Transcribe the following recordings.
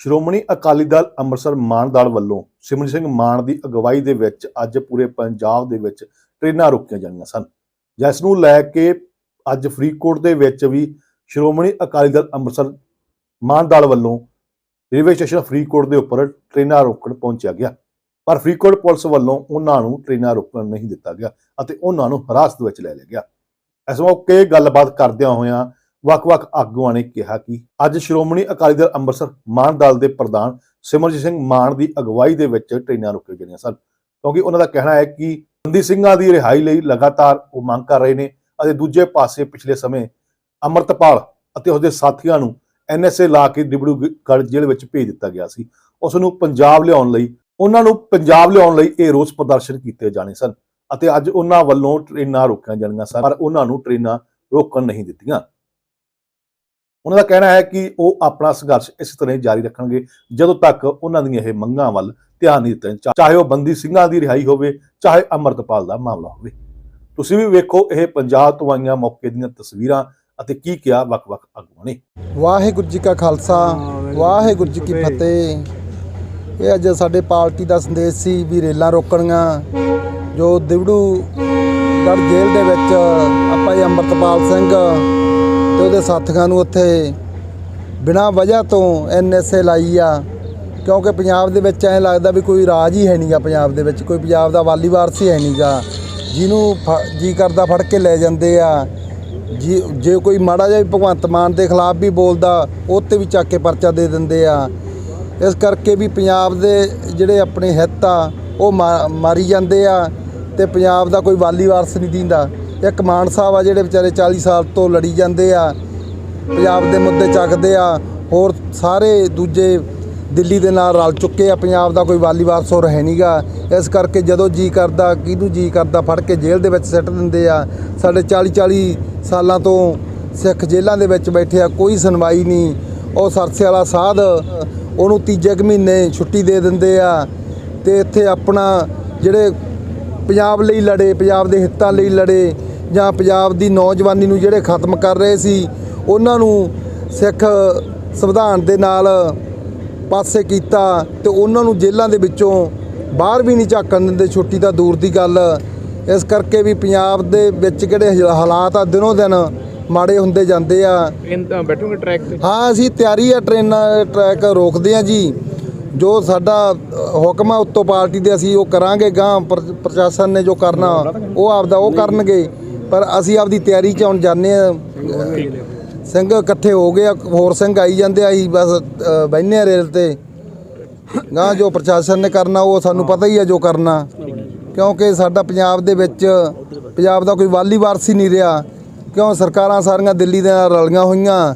ਸ਼੍ਰੋਮਣੀ ਅਕਾਲੀ ਦਲ ਅੰਮ੍ਰਿਤਸਰ ਮਾਨ ਦਲ ਵੱਲੋਂ ਸਿਮਰਨ ਸਿੰਘ ਮਾਨ ਦੀ ਅਗਵਾਈ ਦੇ ਵਿੱਚ ਅੱਜ ਪੂਰੇ ਪੰਜਾਬ ਦੇ ਵਿੱਚ ਟ੍ਰੇਨਾਂ ਰੋਕੀਆਂ ਜਾਣੀਆਂ ਸਨ। ਜਿਸ ਨੂੰ ਲੈ ਕੇ ਅੱਜ ਫਰੀਦਕੋਟ ਦੇ ਵਿੱਚ ਵੀ ਸ਼੍ਰੋਮਣੀ ਅਕਾਲੀ ਦਲ ਅੰਮ੍ਰਿਤਸਰ ਮਾਨ ਦਲ ਵੱਲੋਂ ਰੇਲਵੇ ਸਟੇਸ਼ਨ ਫਰੀਦਕੋਟ ਦੇ ਉੱਪਰ ਟ੍ਰੇਨਾਂ ਰੋਕਣ ਪਹੁੰਚਿਆ ਗਿਆ। ਪਰ ਫਰੀਦਕੋਟ ਪੁਲਿਸ ਵੱਲੋਂ ਉਹਨਾਂ ਨੂੰ ਟ੍ਰੇਨਾਂ ਰੋਕਣ ਨਹੀਂ ਦਿੱਤਾ ਗਿਆ ਅਤੇ ਉਹਨਾਂ ਨੂੰ ਹਿਰਾਸਤ ਵਿੱਚ ਲੈ ਲਿਆ ਗਿਆ। ਇਸ ਮੌਕੇ ਗੱਲਬਾਤ ਕਰਦਿਆਂ ਹੋਇਆਂ ਵੱਖ-ਵੱਖ ਆਗੂਆਂ ਨੇ ਕਿਹਾ ਕਿ ਅੱਜ ਸ਼੍ਰੋਮਣੀ ਅਕਾਲੀ ਦਲ ਅੰਮ੍ਰਿਤਸਰ ਮਾਨ ਦਲ ਦੇ ਪ੍ਰਧਾਨ ਸਿਮਰਜੀਤ ਸਿੰਘ ਮਾਨ ਦੀ ਅਗਵਾਈ ਦੇ ਵਿੱਚ ਟ੍ਰੇਨਾਂ ਰੁਕੀਆਂ ਗਈਆਂ ਸਨ, ਕਿਉਂਕਿ ਉਹਨਾਂ ਦਾ ਕਹਿਣਾ ਹੈ ਕਿ ਬੰਦੀ ਸਿੰਘਾਂ ਦੀ ਰਿਹਾਈ ਲਈ ਲਗਾਤਾਰ ਉਹ ਮੰਗ ਕਰ ਰਹੇ ਨੇ ਅਤੇ ਦੂਜੇ ਪਾਸੇ ਪਿਛਲੇ ਸਮੇਂ ਅਮਰਤਪਾਲ ਅਤੇ ਉਸਦੇ ਸਾਥੀਆਂ ਨੂੰ ਐਨਐਸਏ ਲਾ ਕੇ ਡਿਬੜੂਗੜ੍ਹ ਜੇਲ੍ਹ ਵਿੱਚ ਭੇਜ ਦਿੱਤਾ ਗਿਆ ਸੀ। ਉਸ ਨੂੰ ਪੰਜਾਬ ਲਿਆਉਣ ਲਈ, ਉਹਨਾਂ ਨੂੰ ਪੰਜਾਬ ਲਿਆਉਣ ਲਈ ਇਹ ਰੋਸ ਪ੍ਰਦਰਸ਼ਨ ਕੀਤੇ ਜਾਣੇ ਸਨ ਅਤੇ ਅੱਜ ਉਹਨਾਂ ਵੱਲੋਂ ਟ੍ਰੇਨਾਂ ਰੋਕੀਆਂ ਜਾਣੀਆਂ ਸਨ, ਪਰ ਉਹਨਾਂ ਨੂੰ ਟ੍ਰੇਨਾਂ ਰੋਕਣ ਨਹੀਂ ਦਿੱਤੀਆਂ। ਉਹਨਾਂ ਦਾ ਕਹਿਣਾ ਹੈ ਕਿ ਉਹ ਆਪਣਾ ਸੰਘਰਸ਼ ਇਸ ਤਰ੍ਹਾਂ ਹੀ ਜਾਰੀ ਰੱਖਣਗੇ, ਜਦੋਂ ਤੱਕ ਉਹਨਾਂ ਦੀਆਂ ਇਹ ਮੰਗਾਂ ਵੱਲ ਧਿਆਨ ਨਹੀਂ ਦਿੱਤਾ ਚਾਹੇ ਉਹ ਬੰਦੀ ਸਿੰਘਾਂ ਦੀ ਰਿਹਾਈ ਹੋਵੇ, ਚਾਹੇ ਅਮਰਤਪਾਲ ਦਾ ਮਾਮਲਾ ਹੋਵੇ। ਤੁਸੀਂ ਵੀ ਵੇਖੋ ਇਹ ਪੰਜਾਬ ਤੋਂ ਆਈਆਂ ਮੌਕੇ ਦੀਆਂ ਤਸਵੀਰਾਂ ਅਤੇ ਕੀ ਕਿਹਾ ਵੱਖ-ਵੱਖ ਆਗੂਆਂ ਨੇ। ਵਾਹਿਗੁਰੂ ਜੀ ਕਾ ਖਾਲਸਾ, ਵਾਹਿਗੁਰੂ ਜੀ ਕੀ ਫਤਿਹ। ਇਹ ਅੱਜ ਸਾਡੇ ਪਾਰਟੀ ਦਾ ਸੰਦੇਸ਼ ਸੀ ਵੀ ਰੇਲਾਂ ਰੋਕਣੀਆਂ ਜੋ ਦਿਵੜੂ ਗੜ ਜੇਲ੍ਹ ਦੇ ਵਿੱਚ ਆਪਾਂ ਜੀ ਅੰਮ੍ਰਿਤਪਾਲ ਸਿੰਘ ਤੇ ਉਹਦੇ ਸਾਥੀਆਂ ਨੂੰ ਉੱਥੇ ਬਿਨਾਂ ਵਜ੍ਹਾ ਤੋਂ ਐਨਐਸਏ ਲਾਈ ਆ। ਕਿਉਂਕਿ ਪੰਜਾਬ ਦੇ ਵਿੱਚ ਐਂ ਲੱਗਦਾ ਵੀ ਕੋਈ ਰਾਜ ਹੀ ਹੈ ਨਹੀਂਗਾ ਪੰਜਾਬ ਦੇ ਵਿੱਚ, ਕੋਈ ਪੰਜਾਬ ਦਾ ਵਾਲੀ ਵਾਰਸ ਹੀ ਹੈ ਨਹੀਂਗਾ ਜਿਹਨੂੰ ਫ- ਜੀ ਕਰਦਾ ਫੜ ਕੇ ਲੈ ਜਾਂਦੇ ਆ। ਜੀ, ਜੇ ਕੋਈ ਮਾੜਾ ਜਿਹਾ ਭਗਵੰਤ ਮਾਨ ਦੇ ਖਿਲਾਫ ਵੀ ਬੋਲਦਾ, ਉਹ 'ਤੇ ਵੀ ਚੱਕ ਕੇ ਪਰਚਾ ਦੇ ਦਿੰਦੇ ਆ। ਇਸ ਕਰਕੇ ਵੀ ਪੰਜਾਬ ਦੇ ਜਿਹੜੇ ਆਪਣੇ ਹਿੱਤ ਆ, ਉਹ ਮਾ- ਮਾਰੀ ਜਾਂਦੇ ਆ ਤੇ ਪੰਜਾਬ ਦਾ ਕੋਈ ਵਾਲੀ ਵਾਰਸ ਨਹੀਂ ਦਿੰਦਾ। ਇੱਕ ਮਾਨ ਸਾਹਿਬ ਆ ਜਿਹੜੇ ਵਿਚਾਰੇ 40 ਸਾਲ ਤੋਂ ਲੜੀ ਜਾਂਦੇ ਆ, ਪੰਜਾਬ ਦੇ ਮੁੱਦੇ ਚੱਕਦੇ ਆ, ਹੋਰ ਸਾਰੇ ਦੂਜੇ ਦਿੱਲੀ ਦੇ ਨਾਲ ਰਲ ਚੁੱਕੇ ਆ, ਪੰਜਾਬ ਦਾ ਕੋਈ ਵਾਲੀ ਵਾਰਸ ਹੋਰ ਹੈ ਨਹੀਂਗਾ ਇਸ ਕਰਕੇ ਜਦੋਂ ਜੀ ਕਰਦਾ, ਕਿਹਨੂੰ ਜੀ ਕਰਦਾ, ਫੜ ਕੇ ਜੇਲ੍ਹ ਦੇ ਵਿੱਚ ਸਿੱਟ ਦਿੰਦੇ ਆ। ਸਾਡੇ 40 40 ਸਾਲਾਂ ਤੋਂ ਸਿੱਖ ਜੇਲ੍ਹਾਂ ਦੇ ਵਿੱਚ ਬੈਠੇ ਆ, ਕੋਈ ਸੁਣਵਾਈ ਨਹੀਂ। ਉਹ ਸਰਸੇ ਵਾਲਾ ਸਾਧ, ਉਹਨੂੰ ਤੀਜੇ ਕੁ ਮਹੀਨੇ ਛੁੱਟੀ ਦੇ ਦਿੰਦੇ ਆ ਤੇ ਇੱਥੇ ਆਪਣਾ ਜਿਹੜੇ ਪੰਜਾਬ ਲਈ ਲੜੇ, ਪੰਜਾਬ ਦੇ ਹਿੱਤਾਂ ਲਈ ਲੜੇ ਜਾਂ ਪੰਜਾਬ ਦੀ ਨੌਜਵਾਨੀ ਨੂੰ ਜਿਹੜੇ ਖਤਮ ਕਰ ਰਹੇ ਸੀ ਉਹਨਾਂ ਨੂੰ ਸਿੱਖ ਸੰਵਿਧਾਨ ਦੇ ਨਾਲ ਪਾਸੇ ਕੀਤਾ ਤੇ ਉਹਨਾਂ ਨੂੰ ਜੇਲ੍ਹਾਂ ਦੇ ਵਿੱਚੋਂ ਬਾਹਰ ਵੀ ਨਹੀਂ ਝਾਕਣ ਦਿੰਦੇ ਛੁੱਟੀ ਤਾਂ ਦੂਰ ਦੀ ਗੱਲ। ਇਸ ਕਰਕੇ ਵੀ ਪੰਜਾਬ ਦੇ ਵਿੱਚ ਕਿਹੜੇ ਹਾਲਾਤ ਆ ਦਿਨੋਂ ਦਿਨ ਮਾੜੇ ਹੁੰਦੇ ਜਾਂਦੇ ਆ। ਬੈਠੋਗੇ ਟਰੈਕ ਤੇ? ਹਾਂ ਅਸੀਂ ਤਿਆਰੀ ਆ ਟ੍ਰੇਨਾਂ ਟਰੈਕ ਰੋਕਦੇ ਆ ਜੀ। ਜੋ ਸਾਡਾ ਹੁਕਮ ਆ ਉੱਤੋਂ ਪਾਰਟੀ ਦੇ ਅਸੀਂ ਉਹ ਕਰਾਂਗੇ ਗਾਂ ਪ੍ਰਸ਼ਾਸਨ ਨੇ ਜੋ ਕਰਨਾ ਉਹ ਆਪਦਾ ਉਹ ਕਰਨਗੇ। ਪਰ ਅਸੀਂ ਆਪਦੀ ਤਿਆਰੀ ਚ ਹੁਣ ਜਾਂਦੇ ਆ ਸਿੰਘ ਇਕੱਠੇ ਹੋ ਗਏ ਆ ਹੋਰ ਸਿੰਘ ਆਈ ਜਾਂਦੇ ਆ ਅਸੀਂ ਬਸ ਅ, ਬਹਿੰਦੇ ਆ ਰੇਲ ਤੇ। ਗਾਂ ਜੋ ਪ੍ਰਸ਼ਾਸਨ ਨੇ ਕਰਨਾ ਉਹ ਸਾਨੂੰ ਪਤਾ ਹੀ ਆ ਜੋ ਕਰਨਾ। ਕਿਉਂਕਿ ਸਾਡਾ ਪੰਜਾਬ ਦੇ ਵਿੱਚ ਪੰਜਾਬ ਦਾ ਕੋਈ ਵਾਲੀ ਵਾਰਸ ਹੀ ਨਹੀਂ ਰਿਹਾ। ਕਿਉਂ ਸਰਕਾਰਾਂ ਸਾਰੀਆਂ ਦਿੱਲੀ ਦੇ ਨਾਲ ਰਲੀਆਂ ਹੋਈਆਂ।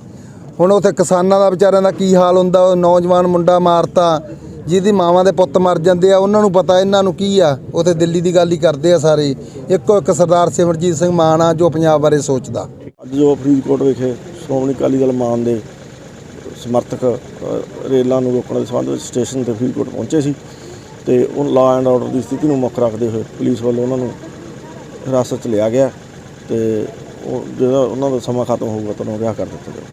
ਹੁਣ ਉੱਥੇ ਕਿਸਾਨਾਂ ਦਾ ਵਿਚਾਰਿਆਂ ਦਾ ਕੀ ਹਾਲ ਹੁੰਦਾ ਉਹ ਨੌਜਵਾਨ ਮੁੰਡਾ ਮਾਰਤਾ। ਜਿਹਦੀ ਮਾਵਾਂ ਦੇ ਪੁੱਤ ਮਰ ਜਾਂਦੇ ਆ, ਉਹਨਾਂ ਨੂੰ ਪਤਾ ਇਹਨਾਂ ਨੂੰ ਕੀ ਆ। ਉੱਥੇ ਦਿੱਲੀ ਦੀ ਗੱਲ ਹੀ ਕਰਦੇ ਆ ਸਾਰੇ। ਇੱਕੋ ਇੱਕ ਸਰਦਾਰ ਸਿਮਰਜੀਤ ਸਿੰਘ ਮਾਨ ਆ, ਜੋ ਪੰਜਾਬ ਬਾਰੇ ਸੋਚਦਾ। ਅੱਜ ਜੋ ਫਰੀਦਕੋਟ ਵਿਖੇ ਸ਼੍ਰੋਮਣੀ ਅਕਾਲੀ ਦਲ ਮਾਨ ਦੇ ਸਮਰਥਕ ਰੇਲਾਂ ਨੂੰ ਰੋਕਣ ਦੇ ਸੰਬੰਧ ਵਿੱਚ ਸਟੇਸ਼ਨ ਤੇ ਫਰੀਦਕੋਟ ਪਹੁੰਚੇ ਸੀ ਤੇ ਉਹ ਲਾ ਐਂਡ ਆਰਡਰ ਦੀ ਸਥਿਤੀ ਨੂੰ ਮੁੱਖ ਰੱਖਦੇ ਹੋਏ ਪੁਲਿਸ ਵੱਲੋਂ ਉਹਨਾਂ ਨੂੰ ਹਿਰਾਸਤ 'ਚ ਲਿਆ ਗਿਆ ਤੇ ਉਹ ਜਿਹੜਾ ਉਹਨਾਂ ਦਾ ਸਮਾਂ ਖਤਮ ਹੋਊਗਾ ਤਾਂ ਉਹਨੂੰ ਰਿਹਾ ਕਰ ਦਿੱਤਾ ਜਾਊਗਾ